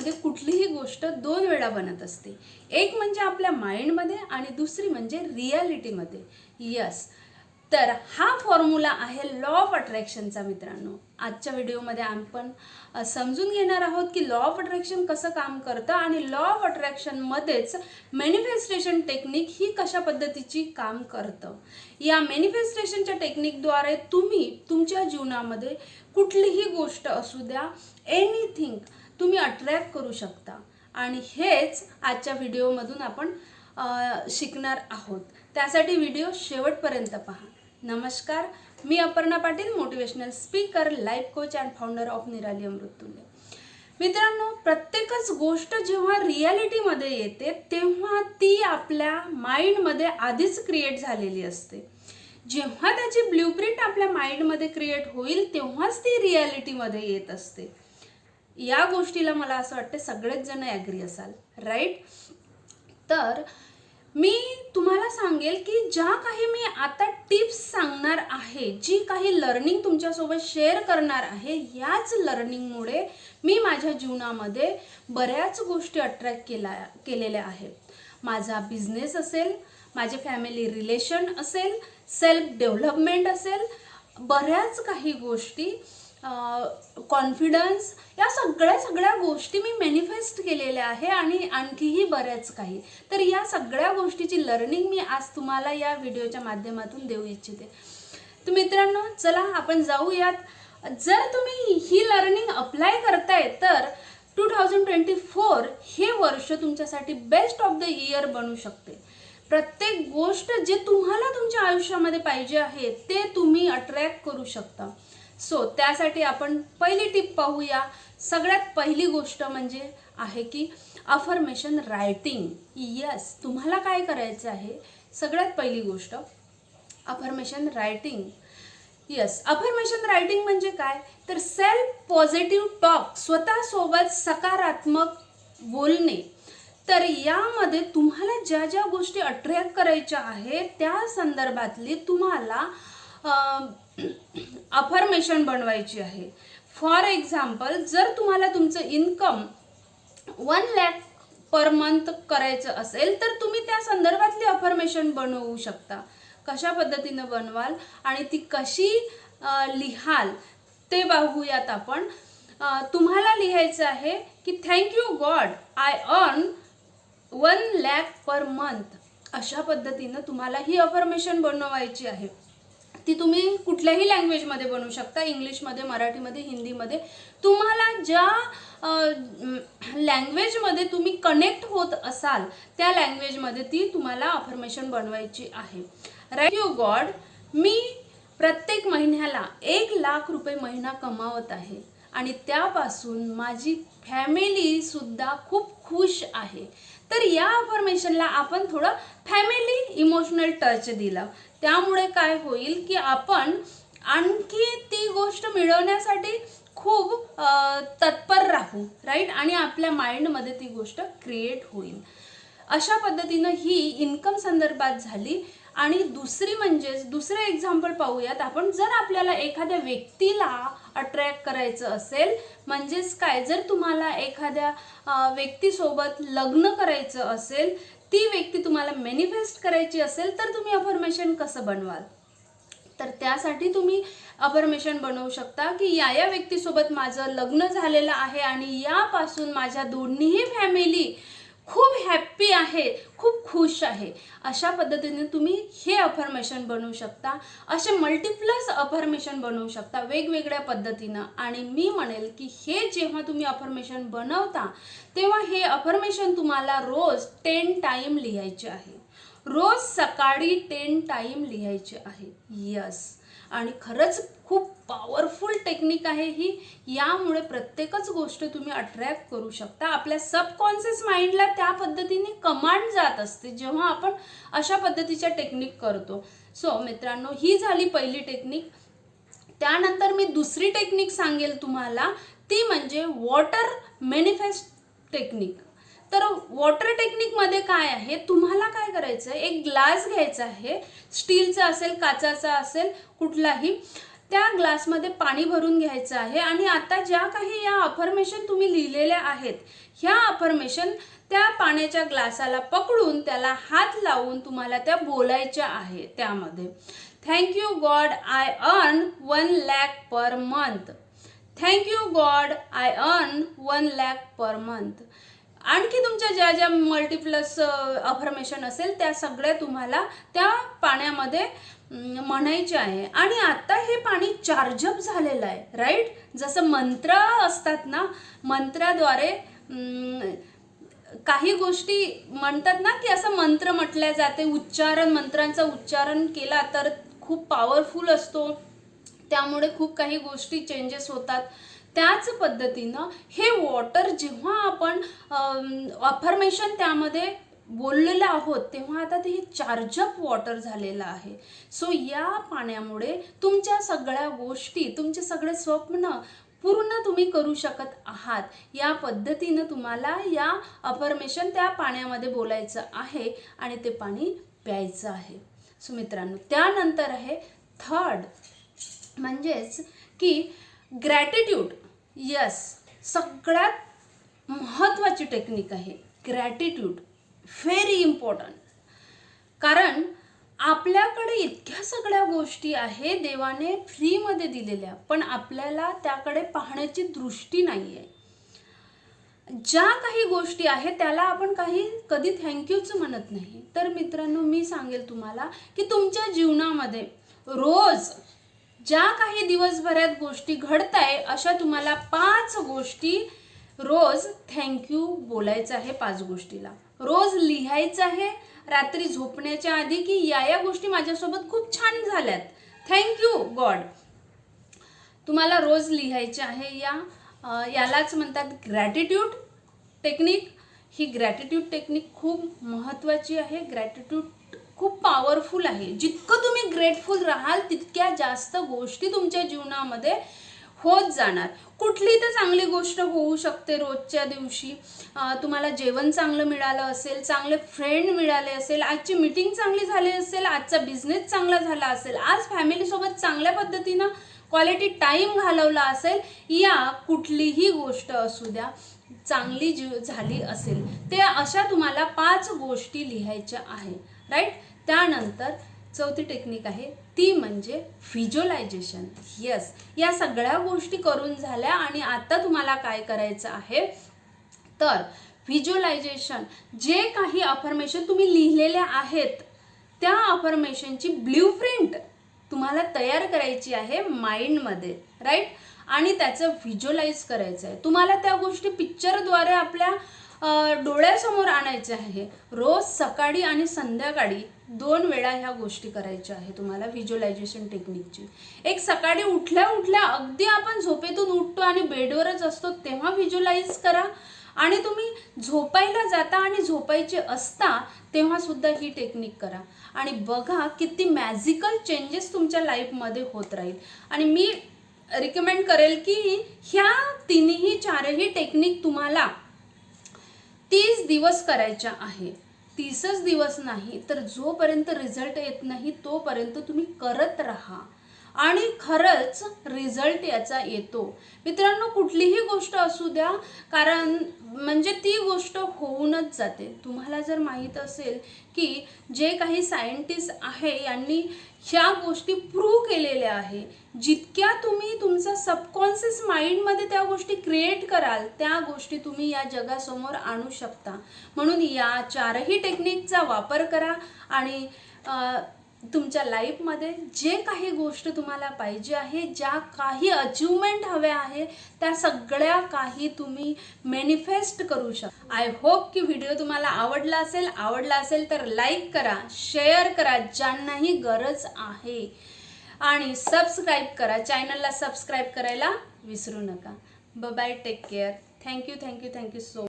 आयुष्यामध्ये कुठलीही गोष्ट दोन वेळा बनत असते. एक म्हणजे आपल्या माइंडमध्ये आणि दुसरी म्हणजे रियालिटीमध्ये. यस. तर हा फॉर्म्युला आहे लॉ ऑफ अट्रॅक्शनचा मित्रांनो. आजच्या व्हिडिओमध्ये आपण समजून घेणार आहोत की लॉ ऑफ अट्रॅक्शन कसं काम करतं आणि लॉ ऑफ अट्रॅक्शनमध्येच मॅनिफेस्टेशन टेक्निक ही कशा पद्धतीची काम करतं. या मॅनिफेस्टेशनच्या टेक्निकद्वारे तुम्ही तुमच्या जीवनामध्ये कुठलीही गोष्ट असू द्या एनिथिंग तुम्ही अट्रॅक्ट करू शकता. आणि हेच आजच्या व्हिडिओमधून आपण शिकणार आहोत. त्यासाठी व्हिडिओ शेवटपर्यंत पहा. नमस्कार. मी Aparna Patil motivational speaker life coach and founder of Nirali Amruttulya मित्रांनो प्रत्येकच गोष्ट जेव्हा रियालिटीमध्ये येते तेव्हा ती आपल्या माइंडमध्ये आधीच क्रिएट झालेली असते. जेव्हा त्याची ब्ल्यूप्रिंट आपल्या माइंडमध्ये क्रिएट होईल तेव्हाच ती रियालिटीमध्ये येत असते. या गोष्टीला मला असं वाटतं सगळेच जण ॲग्री असाल राईट तर मी तुम्हाला सांगेल की ज्या काही मी आता टिप्स सांगणार आहे जी काही लर्निंग तुमच्यासोबत शेअर करणार आहे याच लर्निंगमुळे मी माझ्या जीवनामध्ये बऱ्याच गोष्टी अट्रॅक्ट केला केलेल्या आहेत. माझा बिझनेस असेल माझे फॅमिली रिलेशन असेल सेल्फ डेव्हलपमेंट असेल बऱ्याच काही गोष्टी कॉन्फिडन्स या सगळ्या सगळ्या गोष्टी मी मॅनिफेस्ट केलेल्या आहे आणि आणखीही बऱ्याच काही. तर या सगळ्या गोष्टीची लर्निंग मी आज तुम्हाला या व्हिडिओच्या माध्यमातून देऊ इच्छिते. तर मित्रांनो चला आपण जाऊयात. जर तुम्ही ही लर्निंग अप्लाय करताय तर टू थाउजंड ट्वेंटी फोर हे वर्ष तुमच्यासाठी बेस्ट ऑफ द इयर बनू शकते. प्रत्येक गोष्ट जे तुम्हाला तुमच्या आयुष्यामध्ये पाहिजे आहे ते तुम्ही अट्रॅक्ट करू शकता. सो त्यासाठी आपण पहिली टिप पाहूया. सगळ्यात पहिली गोष्ट म्हणजे आहे की अफर्मेशन रायटिंग यस तुम्हाला काय करायचं आहे? सगळ्यात पहिली गोष्ट affirmation writing yes affirmation writing म्हणजे काय? तर सेल्फ पॉझिटिव्ह टॉक स्वतःसोबत सकारात्मक बोलणे. तर यामध्ये तुम्हाला ज्या ज्या गोष्टी अट्रॅक्ट करायच्या आहेत त्या संदर्भातली तुम्हाला अफर्मेशन बनवायची आहे. फॉर एक्झाम्पल जर तुम्हाला तुमचं income one lakh per month करायचं असेल तर तुम्ही त्या संदर्भातली अफर्मेशन बनवू शकता. कशा पद्धतीनं बनवाल आणि ती कशी लिहाल ते बघूयात आपण. तुम्हाला लिहायचं आहे की thank you God I earn one lakh per month अशा पद्धतीनं तुम्हाला ही अफर्मेशन बनवायची आहे. ती तुम्ही कुठल्याही लँग्वेजमध्ये बनवू शकता. इंग्लिशमध्ये मराठीमध्ये हिंदीमध्ये. तुम्हाला ज्या लँग्वेजमध्ये तुम्ही कनेक्ट होत असाल त्या लँग्वेजमध्ये ती तुम्हाला अफर्मेशन बनवायची आहे. राईट यू गॉड मी प्रत्येक महिन्याला एक लाख रुपये महिना कमावत आहे. आणि त्यापासून माझी फॅमिली सुद्धा खूप खुश आहे. तर या अफर्मेशनला आपण थोडं फॅमिली इमोशनल टच दिलं. त्यामुळे काय होईल की आपण आणखी ती गोष्ट मिळवण्यासाठी खूप तत्पर राहू राईट आणि आपल्या माइंडमध्ये ती गोष्ट क्रिएट होईल. अशा पद्धतीनं ही इन्कम संदर्भात झाली. आणि दुसरी म्हणजेच दुसरं एक्झाम्पल पाहूयात. आपण जर आपल्याला एखाद्या व्यक्तीला अट्रॅक्ट करायचं असेल म्हणजेच काय? जर तुम्हाला एखाद्या व्यक्तीसोबत लग्न करायचं असेल ती व्यक्ती तुम्हाला मॅनिफेस्ट करायची असेल तर तुम्ही अफर्मेशन कसं बनवाल? तर त्यासाठी तुम्ही अफर्मेशन बनवू शकता की या या व्यक्तीसोबत माझं लग्न झालेलं आहे आणि यापासून माझ्या दोन्हीही फॅमिली खूप हॅप्पी आहे खूप खुश आहे. अशा पद्धतीने तुम्ही हे अफर्मेशन बनवू शकता. असे मल्टिप्लस अफर्मेशन बनवू शकता वेगवेगळ्या पद्धतीनं. आणि मी म्हणेल की हे जेव्हा तुम्ही अफर्मेशन बनवता तेव्हा हे अफर्मेशन तुम्हाला रोज टेन टाईम लिहायचे आहे. रोज सकाळी टेन टाईम लिहायचे आहे. यस आणि खरंच खूप पॉवरफुल टेक्निक आहे ही. यामुळे प्रत्येकच गोष्ट तुम्ही अट्रॅक्ट करू शकता. आपल्या सबकॉन्शियस माइंडला त्या पद्धतीने कमांड जात असते जेव्हा आपण अशा पद्धतीच्या टेक्निक करतो. सो मित्रांनो ही झाली पहिली टेक्निक त्यानंतर मी दुसरी टेक्निक सांगेल तुम्हाला. ती म्हणजे वॉटर मॅनिफेस्ट टेक्निक तर वॉटर टेक्निकमध्ये काय आहे? तुम्हाला काय करायचं आहे एक ग्लास घ्यायचा आहे. स्टीलचा असेल काचाचा असेल कुठलाही त्या ग्लासमध्ये पाणी भरून घ्यायचं आहे. आणि आता ज्या काही या अफर्मेशन तुम्ही लिहिलेल्या आहेत ह्या अफर्मेशन त्या पाण्याच्या ग्लासाला पकडून त्याला हात लावून तुम्हाला त्या बोलायच्या आहे त्यामध्ये. Thank you God I earn one lakh per month thank you God I earn one lakh per month आणखी तुमच्या ज्या ज्या मल्टिप्लस अफर्मेशन असेल त्या सगळ्या तुम्हाला त्या पाण्यामध्ये म्हणायचे आहे. आणि आता हे पाणी चार्जअप झालेलं आहे राईट जसं मंत्र असतात ना मंत्राद्वारे काही गोष्टी म्हणतात ना की असं मंत्र म्हटल्या जाते उच्चारण मंत्रांचा उच्चारण केला तर खूप पॉवरफुल असतो. त्यामुळे खूप काही गोष्टी चेंजेस होतात. त्याच पद्धतीनं हे वॉटर जेव्हा आपण अफर्मेशन त्यामध्ये बोललेलं आहोत तेव्हा आता ते चार्जअप वॉटर झालेलं आहे. सो या पाण्यामुळे तुमच्या सगळ्या गोष्टी तुमचे सगळे स्वप्न पूर्ण तुम्ही करू शकत आहात. या पद्धतीनं तुम्हाला या अफर्मेशन त्या पाण्यामध्ये बोलायचं आहे आणि ते पाणी प्यायचं आहे. सो मित्रांनो त्यानंतर आहे थर्ड म्हणजेच की ग्रॅटिट्यूड यस सगळ्यात महत्त्वाची टेक्निक आहे ग्रॅटिट्यूड व्हेरी इम्पॉर्टंट कारण आपल्याकडे इतक्या सगळ्या गोष्टी आहे देवाने फ्रीमध्ये दिलेल्या पण आपल्याला त्याकडे पाहण्याची दृष्टी नाही आहे ज्या काही गोष्टी आहेत त्याला आपण काही कधी थँक्यूच म्हणत नाही. तर मित्रांनो मी सांगेल तुम्हाला की तुमच्या जीवनामध्ये रोज ज्या काही दिवसभरात गोष्टी घडत आहे अशा तुम्हाला पाच गोष्टी रोज थँक्यू बोलायचं आहे पाच गोष्टीला. रोज लिहायचं आहे रात्री झोपण्याच्या आधी की या या गोष्टी माझ्यासोबत खूप छान झाल्यात. थँक्यू गॉड तुम्हाला रोज लिहायचे आहे या यालाच म्हणतात ग्रॅटिट्यूड टेक्निक ही ग्रॅटिट्यूड टेक्निक खूप महत्त्वाची आहे. ग्रॅटिट्यूड खूप पॉवरफुल आहे. जितकं तुम्ही ग्रेटफुल राहाल तितक्या जास्त गोष्टी तुमच्या जीवनामध्ये होत जाणार. कुठली तर चांगली गोष्ट होऊ शकते रोजच्या दिवशी. तुम्हाला जेवण चांगलं मिळालं असेल चांगले फ्रेंड मिळाले असेल आजची मीटिंग चांगली झाली असेल आजचा बिझनेस चांगला झाला असेल आज फॅमिलीसोबत चांगल्या पद्धतीनं क्वालिटी टाईम घालवला असेल या कुठलीही गोष्ट असू द्या चांगली जी झाली असेल ते अशा तुम्हाला पाच गोष्टी लिहायच्या आहे राईट त्यानंतर चौथी टेक्निक आहे ती म्हणजे व्हिज्युअलायझेशन यस या सगळ्या गोष्टी करून झाल्या आणि आता तुम्हाला काय करायचं आहे? तर व्हिज्युअलायझेशन जे काही अफर्मेशन तुम्ही लिहिलेल्या आहेत त्या अफर्मेशनची ब्ल्यू प्रिंट तुम्हाला तयार करायची आहे माइंडमध्ये राईट आणि त्याचं व्हिज्युअलाइज करायचं आहे. तुम्हाला त्या गोष्टी पिक्चरद्वारे आपल्या डोळ्यासमोर आणायचे आहे. रोज सकाळी आणि संध्याकाळी दोन वेळा ह्या गोष्टी करायच्या आहे तुम्हाला व्हिज्युअलायझेशन टेक्निकची एक सकाळी उठल्या उठल्या अगदी आपण झोपेतून उठतो आणि बेडवरच असतो तेव्हा व्हिज्युअलाइज करा. आणि तुम्ही झोपायला जाता आणि झोपायचे असता तेव्हा सुद्धा ही टेक्निक करा. आणि बघा किती मॅजिकल चेंजेस तुमच्या लाईफमध्ये होत राहील. आणि मी रिकमेंड करेल की ह्या तिन्ही चारही टेक्निक तुम्हाला तीस दिवस करायच्या आहे. तीसच दिवस नाही तर जोपर्यंत रिझल्ट येत नाही तोपर्यंत तुम्ही करत राहा. आणि खरंच रिझल्ट याचा येतो. मित्रांनो कुठलीही गोष्ट असू द्या कारण म्हणजे ती गोष्ट होऊनच जाते. तुम्हाला जर माहीत असेल की जे काही सायंटिस्ट आहे यांनी ह्या गोष्टी प्रूव्ह केलेल्या आहे जितक्या तुम्ही तुमचा सबकॉन्शियस माइंडमध्ये त्या गोष्टी क्रिएट कराल त्या गोष्टी तुम्ही या जगासमोर आणू शकता. म्हणून या चारही टेक्निकचा वापर करा आणि तुमच्या लाईफमध्ये जे काही गोष्ट तुम्हाला पाहिजे आहे ज्या काही अचिव्हमेंट हव्या आहे त्या सगळ्या काही तुम्ही मॅनिफेस्ट करू शकता आय होप की व्हिडिओ तुम्हाला आवडला असेल. आवडला असेल तर लाईक करा शेअर करा ज्यांनाही गरज आहे. आणि सबस्क्राईब करा. चॅनलला सबस्क्राईब करायला विसरू नका. Bye take care thank you thank you thank you so